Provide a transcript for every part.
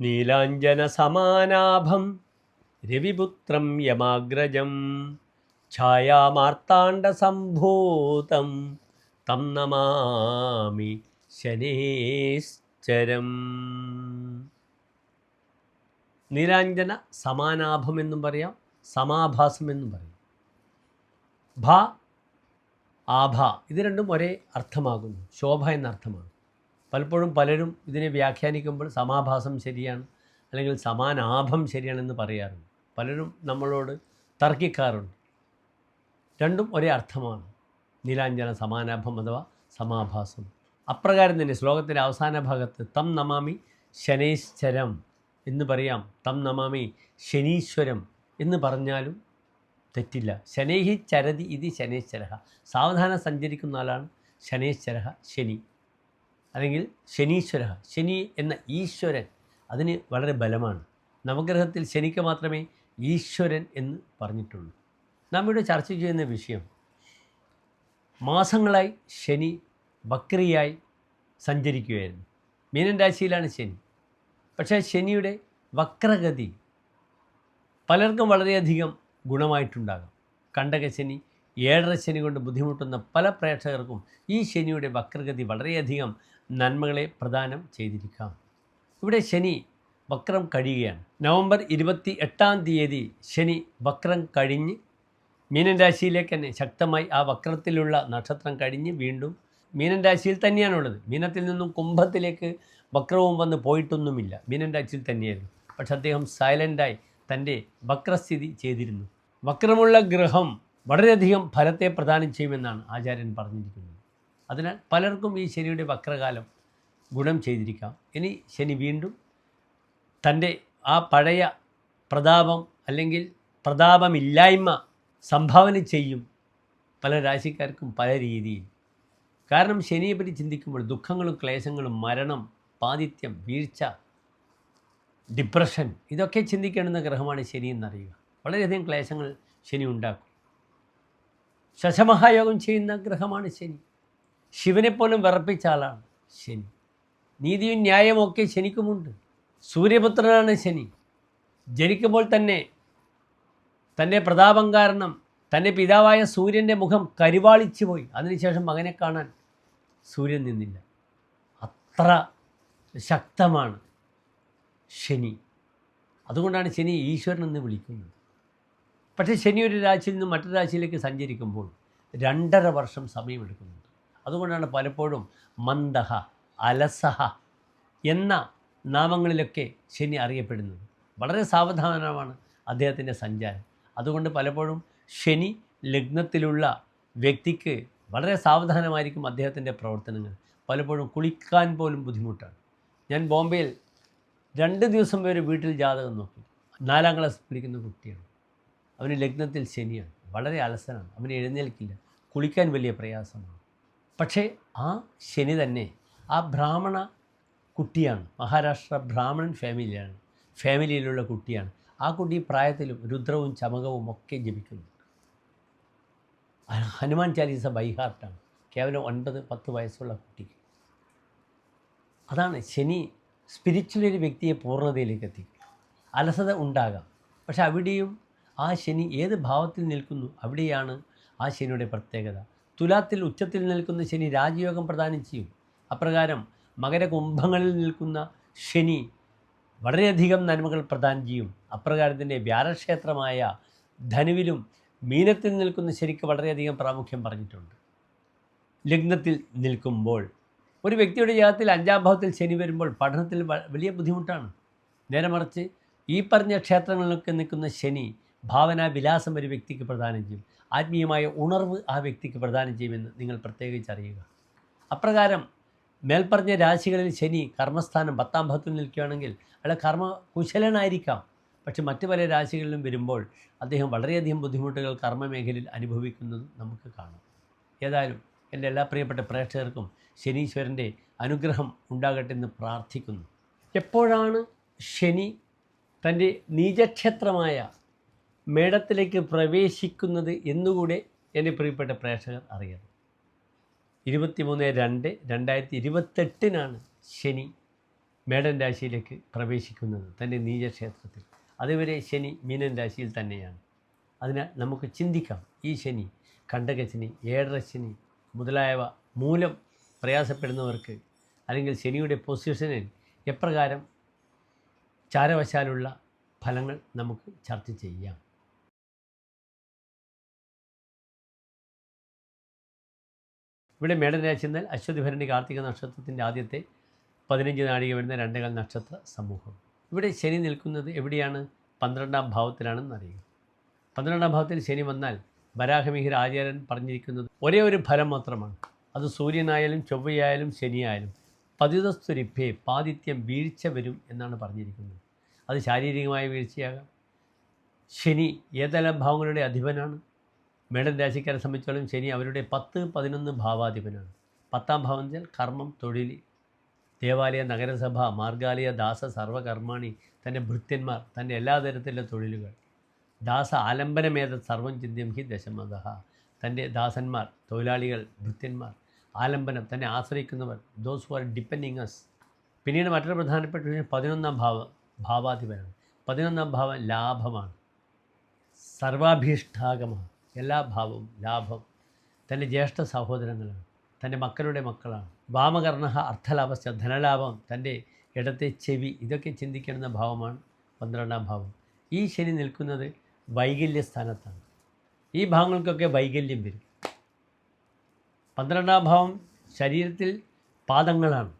നീലാഞ്ജനസമാനാഭം. രവിപുത്രം യമാഗ്രജം. ഛായാമാർത്താണ്ഡസംഭൂതം. തം നമാമി ശനേശ്ചരം. നീലാഞ്ജന സമാനാഭം എന്നും പറയാം സമാഭാസം എന്നും പറയും. ഭ ആഭ ഇത് രണ്ടും ഒരേ അർത്ഥമാകുന്നു ശോഭ എന്ന അർത്ഥമാണ് പലപ്പോഴും പലരും ഇതിനെ വ്യാഖ്യാനിക്കുമ്പോൾ സമാഭാസം ശരിയാണ് അല്ലെങ്കിൽ സമാനാഭം ശരിയാണെന്ന് പറയാറുണ്ട്. പലരും നമ്മളോട് തർക്കിക്കാറുണ്ട്. രണ്ടും ഒരേ അർത്ഥമാണ്. നീലാഞ്ജന സമാനാഭം അഥവാ സമാഭാസം. അപ്രകാരം തന്നെ ശ്ലോകത്തിന്റെ അവസാന ഭാഗത്ത് തം നമാമി ശനൈശ്വരം എന്ന് പറയാം. തം നമാമി ശനീശ്വരം എന്ന് പറഞ്ഞാലും തെറ്റില്ല. ശനൈഹി ചരതി ഇത് ശനൈശ്വര സാവധാനം സഞ്ചരിക്കുന്ന ആളാണ് ശനൈശ്വര ശനി. അല്ലെങ്കിൽ ശനീശ്വര ശനി എന്ന ഈശ്വരൻ അതിന് വളരെ ബലമാണ്. നവഗ്രഹത്തിൽ ശനിക്ക് മാത്രമേ ഈശ്വരൻ എന്ന് പറഞ്ഞിട്ടുള്ളൂ. നാം ഇവിടെ ചർച്ച ചെയ്യുന്ന വിഷയം മാസങ്ങളായി ശനി വക്രിയായി സഞ്ചരിക്കുകയായിരുന്നു. മീനൻ രാശിയിലാണ് ശനി. പക്ഷേ ശനിയുടെ വക്രഗതി പലർക്കും വളരെയധികം ഗുണമായിട്ടുണ്ടാകാം. കണ്ടക ശനി ഏഴര ശനി കൊണ്ട് ബുദ്ധിമുട്ടുന്ന പല പ്രേക്ഷകർക്കും ഈ ശനിയുടെ വക്രഗതി വളരെയധികം നന്മകളെ പ്രദാനം ചെയ്തിരിക്കാം. ഇവിടെ ശനി വക്രം കഴിയുകയാണ്. നവംബർ ഇരുപത്തി എട്ടാം തീയതി ശനി വക്രം കഴിഞ്ഞ് മീനൻ രാശിയിലേക്ക് തന്നെ ശക്തമായി ആ വക്രത്തിലുള്ള നക്ഷത്രം കഴിഞ്ഞ് വീണ്ടും മീനൻ രാശിയിൽ തന്നെയാണുള്ളത് മീനത്തിൽ നിന്നും കുംഭത്തിലേക്ക് വക്രവും വന്ന് പോയിട്ടൊന്നുമില്ല. മീനൻ രാശിയിൽ തന്നെയായിരുന്നു. പക്ഷെ അദ്ദേഹം സൈലന്റായി തന്റെ വക്രസ്ഥിതി ചെയ്തിരുന്നു. വക്രമുള്ള ഗ്രഹം വളരെയധികം ഫലത്തെ പ്രദാനം ചെയ്യുമെന്നാണ് ആചാര്യൻ പറഞ്ഞിരിക്കുന്നത്. അതിനാൽ പലർക്കും ഈ ശനിയുടെ വക്രകാലം ഗുണം ചെയ്തിരിക്കാം. ഇനി ശനി വീണ്ടും തന്റെ ആ പഴയ പ്രതാപം അല്ലെങ്കിൽ പ്രതാപമില്ലായ്മ സംഭാവന ചെയ്യും പല രാശിക്കാർക്കും പല രീതിയിൽ. കാരണം ശനിയെപ്പറ്റി ചിന്തിക്കുമ്പോൾ ദുഃഖങ്ങളും ക്ലേശങ്ങളും മരണം പാതിത്യം വീഴ്ച ഡിപ്രഷൻ ഇതൊക്കെ ചിന്തിക്കേണ്ടുന്ന ഗ്രഹമാണ് ശനി എന്നറിയുക. വളരെയധികം ക്ലേശങ്ങൾ ശനി ഉണ്ടാക്കും. ശശമഹായോഗം ചെയ്യുന്ന ഗ്രഹമാണ് ശനി. ശിവനെപ്പോലും വിറപ്പിച്ച ആളാണ് ശനി. നീതിയും ന്യായവും ഒക്കെ ശനിക്കുമുണ്ട്. സൂര്യപുത്രനാണ് ശനി. ജനിക്കുമ്പോൾ തന്നെ തന്റെ പ്രതാപം കാരണം തന്റെ പിതാവായ സൂര്യന്റെ മുഖം കരിവാളിച്ചു പോയി. അതിനുശേഷം മകനെ കാണാൻ സൂര്യൻ നിന്നില്ല. അത്ര ശക്തമാണ് ശനി. അതുകൊണ്ടാണ് ശനി ഈശ്വരൻ എന്ന് വിളിക്കുന്നത്. പക്ഷേ ശനി ഒരു രാശിയിൽ നിന്ന് മറ്റൊരു രാശിയിലേക്ക് സഞ്ചരിക്കുമ്പോൾ രണ്ടര വർഷം സമയമെടുക്കുന്നുണ്ട് അതുകൊണ്ടാണ് പലപ്പോഴും മന്ദഹ അലസഹ എന്ന നാമങ്ങളിലൊക്കെ ശനി അറിയപ്പെടുന്നത്. വളരെ സാവധാനമാണ് അദ്ദേഹത്തിന്റെ സഞ്ചാരം. അതുകൊണ്ട് പലപ്പോഴും ശനി ലഗ്നത്തിലുള്ള വ്യക്തിക്ക് വളരെ സാവധാനമായിരിക്കും അദ്ദേഹത്തിന്റെ പ്രവർത്തനങ്ങൾ. പലപ്പോഴും കുളിക്കാൻ പോലും ബുദ്ധിമുട്ടാണ്. ഞാൻ ബോംബെയിൽ രണ്ട് ദിവസം വരെ വീട്ടിൽ ജാതകം നോക്കി. നാലാം ക്ലാസ് പഠിക്കുന്ന കുട്ടിയാണ്. അവന് ലഗ്നത്തിൽ ശനിയാണ്. വളരെ അലസനാണ്. അവന് എഴുന്നേൽക്കില്ല. കുളിക്കാൻ വലിയ പ്രയാസമാണ്. പക്ഷേ ആ ശനി തന്നെ ആ ബ്രാഹ്മണ കുട്ടിയാണ് മഹാരാഷ്ട്ര ബ്രാഹ്മണൻ ഫാമിലിയാണ് ഫാമിലിയിലുള്ള കുട്ടിയാണ്. ആ കുട്ടി പ്രായത്തിലും രുദ്രവും ചമകവും ഒക്കെ ജപിക്കുന്നു. ഹനുമാൻ ചാലീസ ബൈഹാർട്ടാണ് കേവലം ഒൻപത് പത്ത് വയസ്സുള്ള കുട്ടിക്ക്. അതാണ് ശനി സ്പിരിച്വൽ ഒരു വ്യക്തിയെ പൂർണതയിലേക്ക് എത്തിക്കും. അലസത ഉണ്ടാകാം. പക്ഷെ അവിടെയും ആ ശനി ഏത് ഭാവത്തിൽ നിൽക്കുന്നു അവിടെയാണ് ആ ശനിയുടെ പ്രത്യേകത. തുലാത്തിൽ ഉച്ചത്തിൽ നിൽക്കുന്ന ശനി രാജയോഗം പ്രദാനം ചെയ്യും. അപ്രകാരം മകരകുംഭങ്ങളിൽ നിൽക്കുന്ന ശനി വളരെയധികം നന്മകൾ പ്രദാനം ചെയ്യും. അപ്രകാരത്തിന്റെ വ്യാഴക്ഷേത്രമായ ധനുവിലും മീനത്തിൽ നിൽക്കുന്ന ശനിക്ക് വളരെയധികം പ്രാമുഖ്യം പറഞ്ഞിട്ടുണ്ട്. ലഗ്നത്തിൽ നിൽക്കുമ്പോൾ ഒരു വ്യക്തിയുടെ ജീവിതത്തിൽ അഞ്ചാം ഭാവത്തിൽ ശനി വരുമ്പോൾ പഠനത്തിൽ വലിയ ബുദ്ധിമുട്ടാണ്. നേരെ മറിച്ച് ഈ പറഞ്ഞ ക്ഷേത്രങ്ങളിലൊക്കെ നിൽക്കുന്ന ശനി ഭാവന വിലാസം ഒരു വ്യക്തിക്ക് പ്രദാനം ചെയ്യും. ആത്മീയമായ ഉണർവ് ആ വ്യക്തിക്ക് പ്രദാനം ചെയ്യുമെന്ന് നിങ്ങൾ പ്രത്യേകിച്ച് അറിയുക. അപ്രകാരം മേൽപ്പറഞ്ഞ രാശികളിൽ ശനി കർമ്മസ്ഥാനം പത്താം ഭാഗത്തിൽ നിൽക്കുകയാണെങ്കിൽ അയാൾ കർമ്മ കുശലനായിരിക്കാം പക്ഷെ മറ്റു പല രാശികളിലും വരുമ്പോൾ അദ്ദേഹം വളരെയധികം ബുദ്ധിമുട്ടുകൾ കർമ്മമേഖലയിൽ അനുഭവിക്കുന്നതും നമുക്ക് കാണാം. ഏതായാലും എന്റെ എല്ലാ പ്രിയപ്പെട്ട പ്രേക്ഷകർക്കും ശനീശ്വരന്റെ അനുഗ്രഹം ഉണ്ടാകട്ടെ എന്ന് പ്രാർത്ഥിക്കുന്നു. എപ്പോഴാണ് ശനി തന്റെ നീചക്ഷേത്രമായ മേടത്തിലേക്ക് പ്രവേശിക്കുന്നത് എന്നുകൂടെ എന്റെ പ്രിയപ്പെട്ട പ്രേക്ഷകർ അറിയണം. ഇരുപത്തിമൂന്ന് രണ്ട് രണ്ടായിരത്തി ഇരുപത്തെട്ടിനാണ് ശനി മേടൻ രാശിയിലേക്ക് പ്രവേശിക്കുന്നത് തന്റെ നീചക്ഷേത്രത്തിൽ. അതുവരെ ശനി മീനൻ രാശിയിൽ തന്നെയാണ്. അതിനാൽ നമുക്ക് ചിന്തിക്കാം. ഈ ശനി കണ്ടകശനി ഏഴരശനി മുതലായവ മൂലം പ്രയാസപ്പെടുന്നവർക്ക് അല്ലെങ്കിൽ ശനിയുടെ പൊസിഷനിൽ എപ്രകാരം ചാരവശാലുള്ള ഫലങ്ങൾ നമുക്ക് ചർച്ച ചെയ്യാം. ഇവിടെ മേടരാശി എന്നാൽ അശ്വതി ഭരണി കാർത്തിക നക്ഷത്രത്തിന്റെ ആദ്യത്തെ പതിനഞ്ച് നാഴിക വരുന്ന രണ്ടേകാൽ നക്ഷത്ര സമൂഹം. ഇവിടെ ശനി നിൽക്കുന്നത് എവിടെയാണ്? പന്ത്രണ്ടാം ഭാവത്തിലാണെന്ന് അറിയുക. പന്ത്രണ്ടാം ഭാവത്തിൽ ശനി വന്നാൽ വരാഹമിഹിർ ആചാര്യൻ പറഞ്ഞിരിക്കുന്നത് ഒരേ ഒരു ഫലം മാത്രമാണ്. അത് സൂര്യനായാലും ചൊവ്വയായാലും ശനിയായാലും പതിതസ്തുരിഭേ പാതിത്യം വീഴ്ച വരും എന്നാണ് പറഞ്ഞിരിക്കുന്നത്. അത് ശാരീരികമായ വീഴ്ചയാകാം. ശനി ഏതെല്ലാം ഭാവങ്ങളുടെ അധിപനാണ്? മേടൻ രാശിക്കാരെ സംബന്ധിച്ചോളം ശനി അവരുടെ പത്ത് പതിനൊന്ന് ഭാവാധിപനാണ്. പത്താം ഭാവം വെച്ചാൽ കർമ്മം തൊഴിൽ ദേവാലയ നഗരസഭ മാർഗാലയ ദാസ സർവകർമാണി തന്റെ ഭൃത്യന്മാർ തന്റെ എല്ലാ തരത്തിലുള്ള തൊഴിലുകൾ. ദാസ ആലംബനമേത സർവം ചിന്തിയം ഹി ദശമത തന്റെ ദാസന്മാർ തൊഴിലാളികൾ ഭൃത്യന്മാർ ആലംബനം തന്നെ ആശ്രയിക്കുന്നവർ those who are depending us പിന്നീട് മറ്റൊരു പ്രധാനപ്പെട്ട വിഷയം പതിനൊന്നാം ഭാവ ഭാവാധിപനാണ്. പതിനൊന്നാം ഭാവം ലാഭമാണ്. സർവാഭീഷ്ടാഗമാണ് എല്ലാ ഭാവവും ലാഭം തന്റെ ജ്യേഷ്ഠ സഹോദരങ്ങളാണ് തന്റെ മക്കളുടെ മക്കളാണ്. വാമകർണ അർത്ഥലാഭസ്ഥ ധനലാഭം തന്റെ ഇടത്തെ ചെവി ഇതൊക്കെ ചിന്തിക്കേണ്ടുന്ന ഭാവമാണ് പന്ത്രണ്ടാം ഭാവം. ഈ ശനി നിൽക്കുന്നത് വൈകല്യ സ്ഥാനത്താണ്. ഈ ഭാവങ്ങൾക്കൊക്കെ വൈകല്യം വരും. പന്ത്രണ്ടാം ഭാവം ശരീരത്തിൽ പാദങ്ങളാണ്.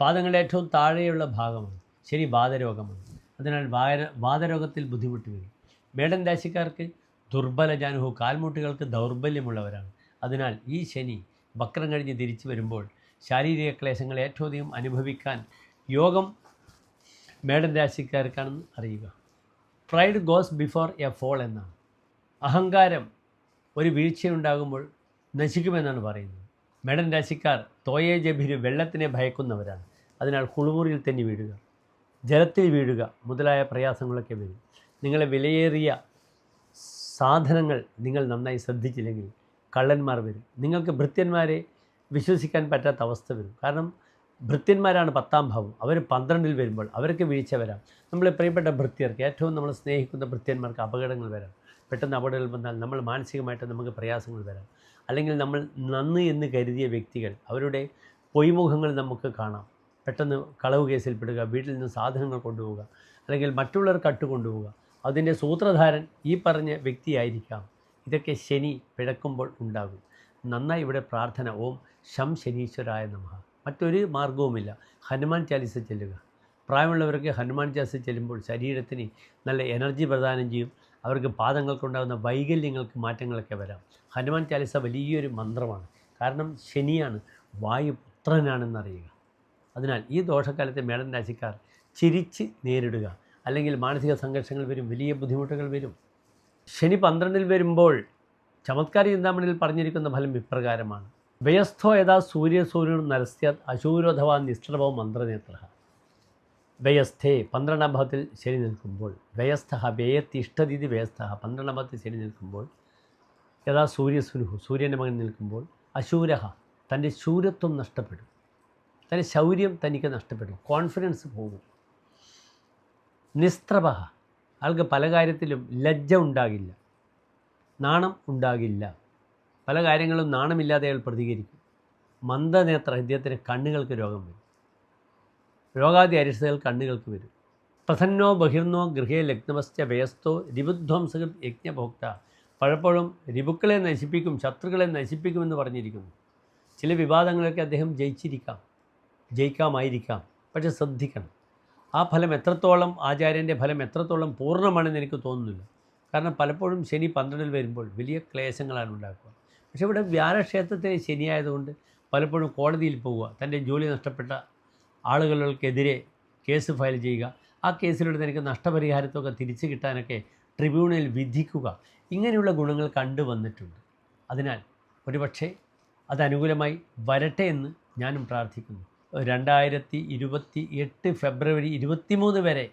പാദങ്ങളുടെ ഏറ്റവും താഴെയുള്ള ഭാഗമാണ്. ശനി വാതരോഗമാണ് അതിനാൽ വാര വാതരോഗത്തിൽ ബുദ്ധിമുട്ട് വരും. മേടൻ രാശിക്കാർക്ക് ദുർബല ജാനുഹു കാൽമുട്ടുകൾക്ക് ദൗർബല്യമുള്ളവരാണ്. അതിനാൽ ഈ ശനി വക്രം കഴിഞ്ഞ് തിരിച്ചു വരുമ്പോൾ ശാരീരിക ക്ലേശങ്ങൾ ഏറ്റവും അധികം അനുഭവിക്കാൻ യോഗം മേടൻ രാശിക്കാർക്കാണെന്ന് അറിയുക. Pride goes before a fall എന്നാണ്. അഹങ്കാരം ഒരു വീഴ്ചയുണ്ടാകുമ്പോൾ നശിക്കുമെന്നാണ് പറയുന്നത്. മേടൻ രാശിക്കാർ തോയേ ജബിര് വെള്ളത്തിനെ ഭയക്കുന്നവരാണ്. അതിനാൽ കുളിമുറിയിൽ തന്നെ വീഴുക ജലത്തിൽ വീഴുക മുതലായ പ്രയാസങ്ങളൊക്കെ വരും. നിങ്ങളെ വിലയേറിയ സാധനങ്ങൾ നിങ്ങൾ നന്നായി ശ്രദ്ധിച്ചില്ലെങ്കിൽ കള്ളന്മാർ വരും. നിങ്ങൾക്ക് ഭൃത്യന്മാരെ വിശ്വസിക്കാൻ പറ്റാത്ത അവസ്ഥ വരും. കാരണം ഭൃത്യന്മാരാണ് പത്താം ഭാവം. അവർ പന്ത്രണ്ടിൽ വരുമ്പോൾ അവർക്ക് വീഴ്ച വരാം നമ്മളെ പ്രിയപ്പെട്ട ഭൃത്യർക്ക് ഏറ്റവും നമ്മൾ സ്നേഹിക്കുന്ന ഭൃത്യന്മാർക്ക് അപകടങ്ങൾ വരാം. പെട്ടെന്ന് അപകടങ്ങൾ വന്നാൽ നമ്മൾ മാനസികമായിട്ട് നമുക്ക് പ്രയാസങ്ങൾ വരാം. അല്ലെങ്കിൽ നമ്മൾ നന്ന് എന്ന് കരുതിയ വ്യക്തികൾ അവരുടെ പൊയ്മുഖങ്ങൾ നമുക്ക് കാണാം. പെട്ടെന്ന് കളവ് കേസിൽപ്പെടുക വീട്ടിൽ നിന്ന് സാധനങ്ങൾ കൊണ്ടുപോവുക അല്ലെങ്കിൽ മറ്റുള്ളവർ കട്ടുകൊണ്ടുപോവുക. അതിന്റെ സൂത്രധാരൻ ഈ പറഞ്ഞ വ്യക്തിയായിരിക്കാം. ഇതൊക്കെ ശനി പിഴക്കുമ്പോൾ ഉണ്ടാകും. നന്നായി ഇവിടെ പ്രാർത്ഥന. ഓം ശം ശനീശ്വരായ നമഃ. മറ്റൊരു മാർഗവുമില്ല ഹനുമാൻ ചാലിസ ചെല്ലുക. പ്രായമുള്ളവർക്ക് ഹനുമാൻ ചാലിസ ചെല്ലുമ്പോൾ ശരീരത്തിന് നല്ല എനർജി പ്രദാനം ചെയ്യും. അവർക്ക് പാദങ്ങൾക്കുണ്ടാകുന്ന വൈകല്യങ്ങൾക്ക് മാറ്റങ്ങളൊക്കെ വരാം. ഹനുമാൻ ചാലിസ വലിയൊരു മന്ത്രമാണ്. കാരണം ശനിയാണ് വായുപുത്രനാണെന്നറിയുക അതിനാൽ ഈ ദോഷക്കാലത്തെ മേടൻ രാശിക്കാർ ചിരിച്ച് നേരിടുക. അല്ലെങ്കിൽ മാനസിക സംഘർഷങ്ങൾ വരും വലിയ ബുദ്ധിമുട്ടുകൾ വരും. ശനി പന്ത്രണ്ടിൽ വരുമ്പോൾ ചമത്കാരി ചിന്താമണിയിൽ പറഞ്ഞിരിക്കുന്ന ഫലം ഇപ്രകാരമാണ്. വ്യയസ്ഥോ യഥാ സൂര്യസൂര്യൻ നരസ്യാത് അശൂരോധവാ നിഷ്ഠവോ മന്ത്രനേത്ര. വ്യയസ്ഥേ പന്ത്രണ്ടാം ഭാവത്തിൽ ശനി നിൽക്കുമ്പോൾ വ്യയസ്ഥ വ്യയത്തി ഇഷ്ടതീതി വ്യയസ്ഥ പന്ത്രണ്ടാം ഭാവത്തിൽ ശനി നിൽക്കുമ്പോൾ യഥാ സൂര്യസുനുഹു സൂര്യന്റെ മകൻ നിൽക്കുമ്പോൾ അശൂരഹ തന്റെ ശൂരത്വം നഷ്ടപ്പെടും. തന്റെ ശൗര്യം തനിക്ക് നഷ്ടപ്പെടും. കോൺഫിഡൻസ് പോകും. നിസ്ത്രഭ ആൾക്ക് പല കാര്യത്തിലും ലജ്ജ ഉണ്ടാകില്ല. നാണം ഉണ്ടാകില്ല. പല കാര്യങ്ങളും നാണമില്ലാതെ അയാൾ പ്രതികരിക്കും. മന്ദനേത്ര ഇദ്ദേഹത്തിന് കണ്ണുകൾക്ക് രോഗം വരും. രോഗാദി അരിഷ്ടതകൾ കണ്ണുകൾക്ക് വരും. പ്രസന്നോ ബഹിർന്നോ ഗൃഹേ ലഗ്നമസ്യ വ്യസ്തോ രിബുധ്വംസകൃത് യജ്ഞഭോക്ത. പലപ്പോഴും രിപുക്കളെ നശിപ്പിക്കും ശത്രുക്കളെ നശിപ്പിക്കുമെന്ന് പറഞ്ഞിരിക്കുന്നു. ചില വിവാദങ്ങളൊക്കെ അദ്ദേഹം ജയിച്ചിരിക്കാം. ജയിക്കാമായിരിക്കാം. പക്ഷെ ശ്രദ്ധിക്കണം. ആ ഫലം എത്രത്തോളം ആചാര്യന്റെ ഫലം എത്രത്തോളം പൂർണമാണെന്ന് എനിക്ക് തോന്നുന്നില്ല. കാരണം പലപ്പോഴും ശനി പന്ത്രണ്ടിൽ വരുമ്പോൾ വലിയ ക്ലേശങ്ങളാണ് ഉണ്ടാക്കുക. പക്ഷേ ഇവിടെ വ്യാഴക്ഷേത്രത്തിന് ശനിയായതുകൊണ്ട് പലപ്പോഴും കോടതിയിൽ പോവുക തന്റെ ജോലി നഷ്ടപ്പെട്ട ആളുകൾക്കെതിരെ കേസ് ഫയൽ ചെയ്യുക ആ കേസിലൂടെ തനിക്ക് നഷ്ടപരിഹാരത്തൊക്കെ തിരിച്ചു കിട്ടാനൊക്കെ ട്രിബ്യൂണൽ വിധിക്കുക ഇങ്ങനെയുള്ള ഗുണങ്ങൾ കണ്ടുവന്നിട്ടുണ്ട് അതിനാൽ ഒരുപക്ഷെ അത് അനുകൂലമായി വരട്ടെ എന്ന് ഞാനും പ്രാർത്ഥിക്കുന്നു. രണ്ടായിരത്തി ഇരുപത്തി എട്ട് ഫെബ്രുവരി ഇരുപത്തിമൂന്ന് വരെ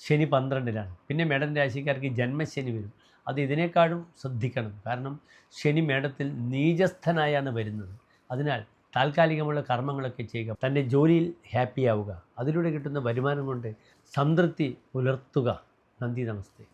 ശനി പന്ത്രണ്ടിലാണ്. പിന്നെ മേടൻ രാശിക്കാർക്ക് ജന്മശനി വരും. അത് ഇതിനേക്കാളും ശ്രദ്ധിക്കണം. കാരണം ശനി മേടത്തിൽ നീചസ്ഥനായാണ് വരുന്നത്. അതിനാൽ താൽക്കാലികമുള്ള കർമ്മങ്ങളൊക്കെ ചെയ്യുക. തന്റെ ജോലിയിൽ ഹാപ്പിയാവുക അതിലൂടെ കിട്ടുന്ന വരുമാനം കൊണ്ട് സംതൃപ്തി പുലർത്തുക. നന്ദി നമസ്തേ.